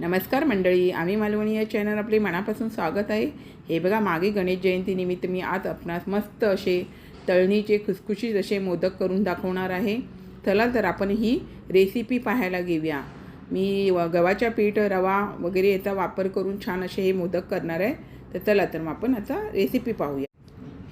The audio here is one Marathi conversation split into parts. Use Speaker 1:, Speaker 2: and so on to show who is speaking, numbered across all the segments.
Speaker 1: नमस्कार मंडळी आम्ही मालवणी या चॅनल आपले मनापासून स्वागत आहे. हे बघा मागे गणेश जयंतीनिमित्त मी आज आपणास मस्त असे तळणीचे खुसखुशीत असे मोदक करून दाखवणार आहे. चला तर आपण ही रेसिपी पाहायला घेऊया. मी गव्हाच्या पीठ रवा वगैरे याचा वापर करून छान असे हे मोदक करणार आहे. तर चला तर मग आपण आता रेसिपी पाहूया.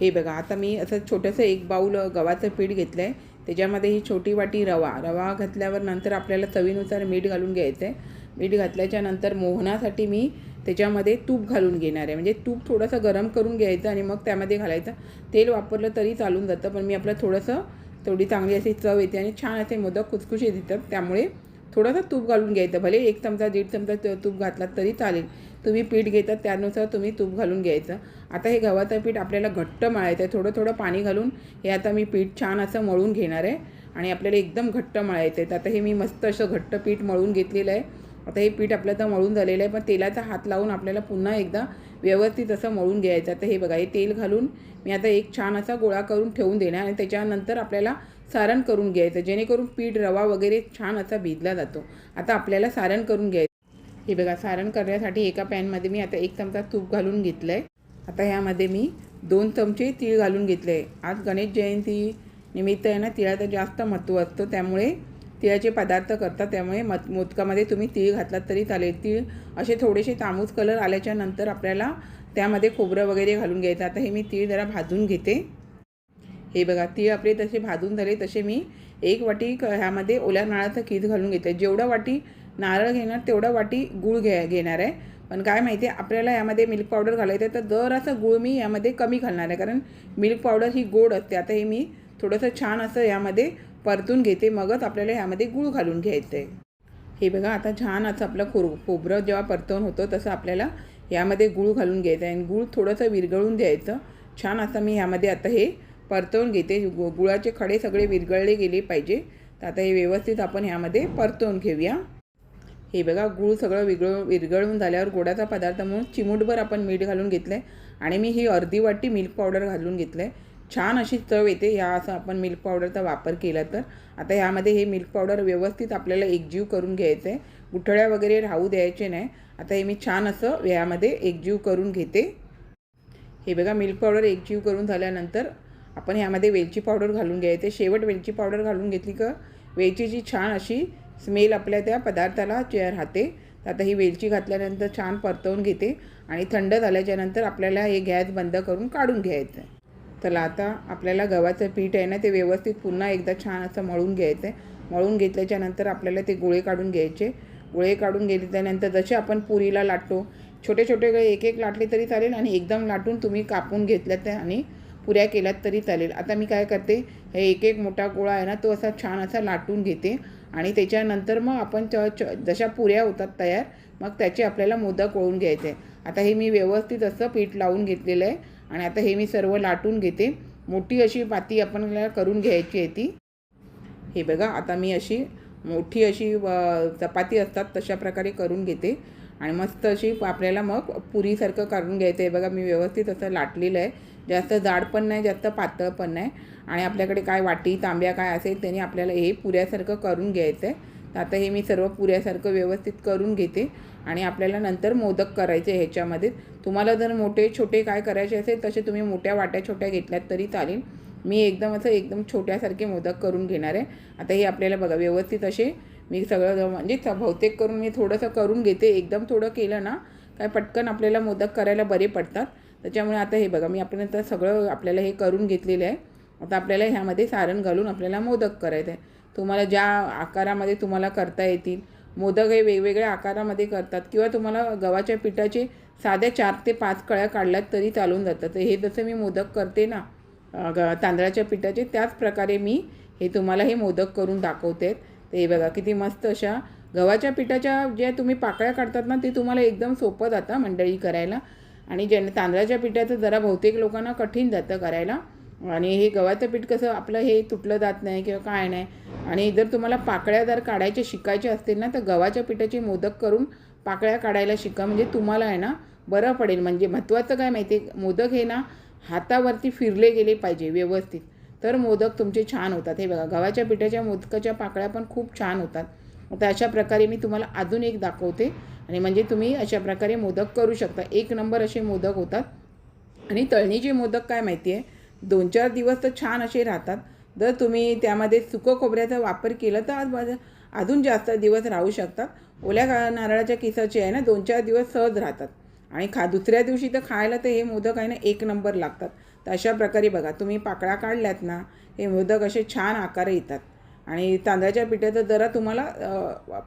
Speaker 1: हे बघा आता मी असं छोटंसं एक बाऊल गव्हाचं पीठ घेतलं आहे त्याच्यामध्ये ही छोटी वाटी रवा. रवा घातल्यावर नंतर आपल्याला चवीनुसार मीठ घालून घ्यायचं आहे मीठ घातल्याच्या नंतर मोहनासाठी मी त्याच्यामध्ये तूप घालून घेणार आहे. म्हणजे तूप थोडंसं गरम करून घ्यायचं आणि मग त्यामध्ये घालायचं. तेल वापरलं तरी चालून जातं पण मी आपलं थोडंसं तेवढी चांगली अशी चव येते आणि छान असे मोदक खुसखुशीत येतात. त्यामुळे थोडंसं तूप घालून घ्यायचं. भले एक चमचा दीड चमचा तूप घातलात तरी चालेल. तुम्ही पीठ घेतात त्यानुसार तुम्ही तूप घालून घ्यायचं. आता हे गव्हाचं पीठ आपल्याला घट्ट मळायचं आहे. थोडं थोडं पाणी घालून हे आता मी पीठ छान असं मळून घेणार आहे. आणि आपल्याला एकदम घट्ट मळायचं आहे. तर आता हे मी मस्त असं घट्ट पीठ मळून घेतलेलं आहे. आता हे पीठ आपलं तर मळून झालेलं आहे पण तेलाचा हात लावून आपल्याला पुन्हा एकदा व्यवस्थित असं मळून घ्यायचं. आता हे बघा हे तेल घालून मी आता एक छान असा गोळा करून ठेवून देणार आणि त्याच्यानंतर आपल्याला सारण करून घ्यायचं जेणेकरून पीठ रवा वगैरे छान असा भिजला जातो. आता आपल्याला सारण करून घ्यायचं. हे बघा सारण करण्यासाठी एका पॅनमध्ये मी आता एक चमचा तूप घालून घेतलं आहे आता ह्यामध्ये मी दोन चमचे तीळ घालून घेतले आहे आज गणेश जयंती निमित्त आहे ना तिळाचं जास्त महत्त्व असतं त्यामुळे तिळाचे पदार्थ करतात त्यामुळे मत मोदकामध्ये तुम्ही तीळ घातलात तरी चालेल. तीळ असे थोडेसे तांबूस कलर आल्याच्यानंतर आपल्याला त्यामध्ये खोबरं वगैरे घालून घ्यायचं. आता हे मी तीळ जरा भाजून घेते. हे बघा तीळ आपले तसे भाजून झाले तसे मी एक वाटी क- ह्यामध्ये ओल्या नाळाचं कीज घालून घेते. जेवढं वाटी नारळ घेणार तेवढं वाटी गूळ घ्या घेणार आहे. पण काय माहिती आहे आपल्याला यामध्ये मिल्क पावडर घालायचं आहे तर जरासं गूळ मी यामध्ये कमी घालणार आहे. कारण मिल्क पावडर ही गोड असते. आता हे मी थोडंसं छान असं यामध्ये परतून घेते मगच आपल्याला ह्यामध्ये गूळ घालून घ्यायचं आहे हे बघा आता छान असं आपलं खोर खोबरं जेव्हा परतवून होतं तसं आपल्याला यामध्ये गूळ घालून घ्यायचं आहे आणि गूळ थोडंसं विरघळून द्यायचं. छान असं मी ह्यामध्ये आता हे परतवून घेते. गु गुळाचे खडे सगळे विरघळले गेले पाहिजे. तर आता हे व्यवस्थित आपण ह्यामध्ये परतवून घेऊया. हे बघा गूळ सगळं विरगळ विरघळून झाल्यावर गोडाचा पदार्थ म्हणून चिमूटभर आपण मीठ घालून घेतलं आहे आणि मी ही अर्धी वाटी मिल्क पावडर घालून घेतलं आहे छान अशी चव येते. ह्या असं आपण मिल्क पावडरचा वापर केला तर. आता ह्यामध्ये हे मिल्क पावडर व्यवस्थित आपल्याला एकजीव करून घ्यायचं. आहे गुठळ्या वगैरे राहू द्यायचे नाही. आता हे मी छान असं ह्यामध्ये एकजीव करून घेते. हे बघा मिल्क पावडर एकजीव करून झाल्यानंतर आपण ह्यामध्ये वेलची पावडर घालून घ्यायचे. शेवट वेलची पावडर घालून घेतली का वेलचीची छान अशी स्मेल आपल्या त्या पदार्थाला चेअर राहते. आता ही वेलची घातल्यानंतर छान परतवून घेते आणि थंड झाल्याच्यानंतर आपल्याला हे गॅस बंद करून काढून घ्यायचं आहे. चला आता आपल्याला गव्हाचं पीठ आहे ना ते व्यवस्थित पुन्हा एकदा छान असं मळून घ्यायचं आहे मळून घेतल्याच्यानंतर आपल्याला ते गोळे काढून घ्यायचे. गोळे काढून घेतल्यानंतर जसे आपण पुरीला लाटतो छोटे छोटे गळे एक एक लाटले तरी चालेल आणि एकदम लाटून तुम्ही कापून घेतल्यात आणि पुऱ्या केल्यात तरी चालेल. आता मी काय करते हे एक एक मोठा गोळा आहे ना तो असा छान असा लाटून घेते आणि त्याच्यानंतर मग आपण च च जशा पुऱ्या होतात तयार मग त्याचे आपल्याला मोदक वळून घ्यायचे. आता हे मी व्यवस्थित असं पीठ लावून घेतलेलं आहे. आणि आता हे मी सर्व लाटून घेते. मोठी अशी पाती आपण करून घ्यायची आहे ती. हे बघा आता मी अशी मोठी अशी व- चपाती असतात तशा प्रकारे करून घेते. आणि मस्त अशी आपल्याला मग पुरीसारखं करून घ्यायचं आहे. बघा मी व्यवस्थित असं लाटलेलं आहे. जास्त जाड पण नाही जास्त पातळ पण नाही. आणि आपल्याकडे काय वाटी तांब्या काय असेल त्याने आपल्याला हे पुऱ्यासारखं करून घ्यायचं आहे. तर आता हे मी सर्व पुऱ्यासारखं व्यवस्थित करून घेते आणि आपल्याला नंतर मोदक करायचे ह्याच्यामध्ये. तुम्हाला जर मोठे छोटे काय करायचे असेल तसे तुम्ही मोठ्या वाट्या छोट्या घेतल्यात तरी चालेल. मी एकदम असं एकदम छोट्यासारखे मोदक करून घेणार आहे. आता हे आपल्याला बघा व्यवस्थित असे मी सगळं म्हणजे बहुतेक करून मी थोडंसं करून घेते. एकदम थोडं केलं ना काय पटकन आपल्याला मोदक करायला बरे पडतात. त्याच्यामुळे आता हे बघा मी आपण आता सगळं आपल्याला हे करून घेतलेलं आहे. आता आपल्याला ह्यामध्ये सारण घालून आपल्याला मोदक करायचं आहे. तुम्हाला ज्या आकारामध्ये तुम्हाला करता येतील मोदक हे वेगवेगळ्या आकारामध्ये करतात किंवा तुम्हाला गव्हाच्या पिठाचे साध्या चार ते पाच कळ्या काढल्यात तरी चालून जातं तर हे जसं मी मोदक करते ना ग तांदळाच्या पिठाचे त्याच प्रकारे मी हे तुम्हाला हे मोदक करून दाखवते. तर हे बघा किती मस्त अशा गव्हाच्या पिठाच्या ज्या तुम्ही पाकळ्या काढतात ना ते तुम्हाला एकदम सोपं जातं मंडळी करायला. आणि ज्यांना तांदळाच्या पिठाचं जरा बहुतेक लोकांना कठीण जातं करायला. आणि हे गव्हाचं पीठ कसं आपलं हे तुटलं जात नाही किंवा काय नाही. आणि जर तुम्हाला पाकळ्या जर काढायच्या शिकायच्या असतील ना तर गव्हाच्या पिठाचे मोदक करून पाकळ्या काढायला शिका. म्हणजे तुम्हाला आहे ना बरं पडेल. म्हणजे महत्त्वाचं काय माहिती आहे? मोदक हे ना हातावरती फिरले गेले पाहिजे व्यवस्थित. तर मोदक तुमचे छान होतात. हे बघा गव्हाच्या पिठाच्या मोदकाच्या पाकळ्या पण खूप छान होतात. आता अशा प्रकारे मी तुम्हाला अजून एक दाखवते. आणि म्हणजे तुम्ही अशा प्रकारे मोदक करू शकता. एक नंबर असे मोदक होतात. आणि तळणीचे मोदक काय माहिती आहे? दोन चार दिवस तर छान असे राहतात. जर तुम्ही त्यामध्ये सुकं खोबऱ्याचा वापर केला तर आज अजून जास्त दिवस राहू शकतात. ओल्या नारळाच्या किसाचे आहे ना दोन चार दिवस सहज राहतात. आणि खा दुसऱ्या दिवशी तर खायला तर हे मोदक आहे ना एक नंबर लागतात. तर अशा प्रकारे बघा तुम्ही पाकळ्या काढल्यात ना हे मोदक असे छान आकार येतात. आणि तांदळाच्या पिठाचं जरा तुम्हाला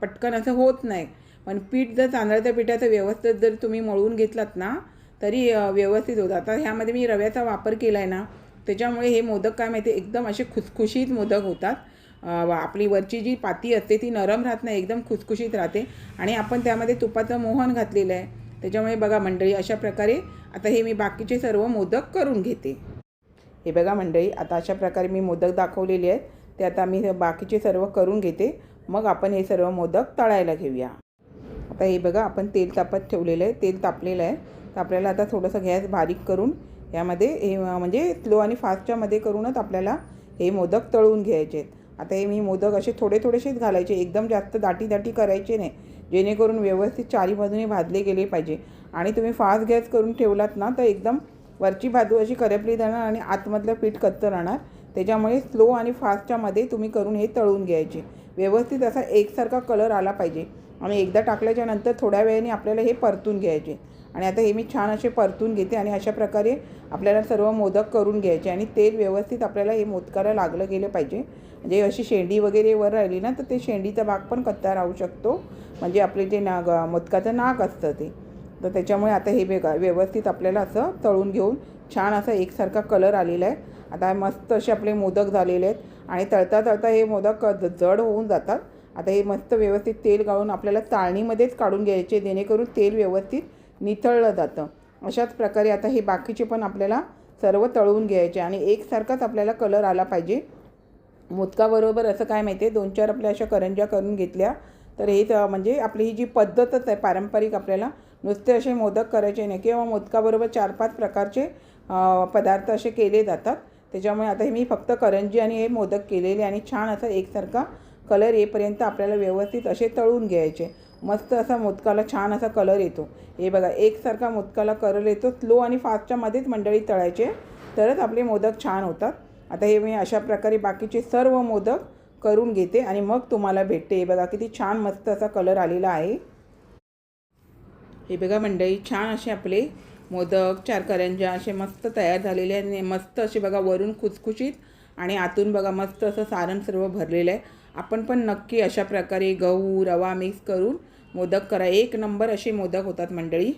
Speaker 1: पटकन असं होत नाही. पण पीठ जर तांदळाच्या पिठाचं व्यवस्थित जर तुम्ही मळून घेतलात ना तरी व्यवस्थित होतं आता ह्यामध्ये मी रव्याचा वापर केला आहे ना त्याच्यामुळे हे मोदक काय माहिती आहे, एकदम असे खुसखुशीत मोदक होतात. आपली वरची जी पाती असते ती नरम राहत नाही एकदम खुसखुशीत राहते. आणि आपण त्यामध्ये तुपाचं मोहन घातलेलं आहे. त्याच्यामुळे बघा मंडळी अशा प्रकारे आता हे मी बाकीचे सर्व मोदक करून घेते. हे बघा मंडळी आता अशा प्रकारे मी मोदक दाखवलेले आहेत. ते आता मी बाकीचे सर्व करून घेते. मग आपण हे सर्व मोदक तळायला घेऊया. आता हे बघा आपण तेल तापत ठेवलेलं आहे. तेल तापलेलं आहे. तर आपल्याला आता थोडंसं गॅस बारीक करून यामध्ये हे म्हणजे स्लो आणि फास्टच्यामध्ये करूनच आपल्याला हे मोदक तळून घ्यायचे आहेत. आता हे मी मोदक असे थोडे थोडेसेच घालायचे एकदम जास्त दाटी दाटी करायचे नाही. जेणेकरून व्यवस्थित चारी बाजूने भाजले गेले पाहिजे. आणि तुम्ही फास्ट गॅस करून ठेवलात ना तर एकदम वरची बाजू अशी करपली जाणार आणि आतमधलं पीठ कच्चं राहणार. त्याच्यामुळे स्लो आणि फास्टच्यामध्ये तुम्ही करून हे तळून घ्यायचे. व्यवस्थित असा एकसारखा कलर आला पाहिजे. आणि एकदा टाकल्याच्यानंतर थोड्या वेळाने आपल्याला हे परतून घ्यायचे. आणि आता हे मी छान असे परतून घेते आणि अशा प्रकारे आपल्याला सर्व मोदक करून घ्यायचे आणि तेल व्यवस्थित आपल्याला हे मोदकाला लागलं गेलं पाहिजे. म्हणजे अशी शेंडी वगैरे वर राहिली ना तर ते शेंडीचा भाग पण कच्चा राहू शकतो. म्हणजे आपले जे नाग मोदकाचं नाक असतं ते. तर त्याच्यामुळे आता हे वेगळा व्यवस्थित आपल्याला असं तळून घेऊन छान असा एकसारखा कलर आलेला आहे. आता मस्त असे आपले मोदक झालेले आहेत आणि तळता तळता हे मोदक जड होऊन जातात. आता हे मस्त व्यवस्थित तेल गाळून आपल्याला चाळणीमध्येच काढून घ्यायचे जेणेकरून तेल व्यवस्थित निथळलं जातं. अशाच प्रकारे आता हे बाकीचे पण आपल्याला सर्व तळवून घ्यायचे आणि एकसारखाच आपल्याला कलर आला पाहिजे. मोदकाबरोबर असं काय माहिती आहे? दोन चार आपल्या अशा करंज्या करून घेतल्या तर हे म्हणजे आपली ही जी पद्धतच आहे पारंपरिक आपल्याला नुसते असे मोदक करायचे नाही किंवा मोदकाबरोबर चार पाच प्रकारचे पदार्थ असे केले जातात. त्याच्यामुळे आता हे मी फक्त करंजी आणि हे मोदक केलेले आणि छान असा एकसारखा कलर येईपर्यंत आपल्याला व्यवस्थित असे तळून घ्यायचे. मस्त असा मोदकाला छान असा कलर येतो. हे बघा एकसारखा मोदकाला कलर येतो. स्लो आणि फास्टच्या मध्येच मंडळी तळायचे. तरच आपले मोदक छान होतात. आता हे मी अशा प्रकारे बाकीचे सर्व मोदक करून घेते आणि मग तुम्हाला भेटते. हे बघा किती छान मस्त असा कलर आलेला आहे. हे बघा मंडळी छान असे आपले मोदक चार करंजा असे मस्त तयार झालेले आहेत. आणि मस्त असे बघा वरून खुसखुशीत आणि आतून बघा मस्त असं सारण सर्व भरलेलं आहे. आपण पण नक्की अशा प्रकारे गहू रवा मिक्स करून मोदक करा. एक नंबर असे मोदक होतात मंडळी.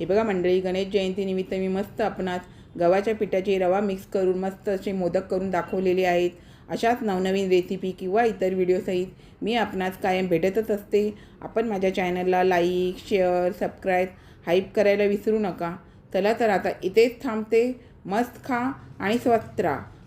Speaker 1: हे बघा मंडळी गणेश जयंतीनिमित्त मी मस्त आपणास गव्हाच्या पिठाची रवा मिक्स करून मस्त असे मोदक करून दाखवलेले आहेत. अशाच नवनवीन रेसिपी किंवा इतर व्हिडिओसहित मी आपणास कायम भेटतच असते. आपण माझ्या चॅनलला लाईक शेअर सबस्क्राईब हाईप करायला विसरू नका. चला तर आता इथेच थांबते. मस्त खा आणि स्वस्त राहा.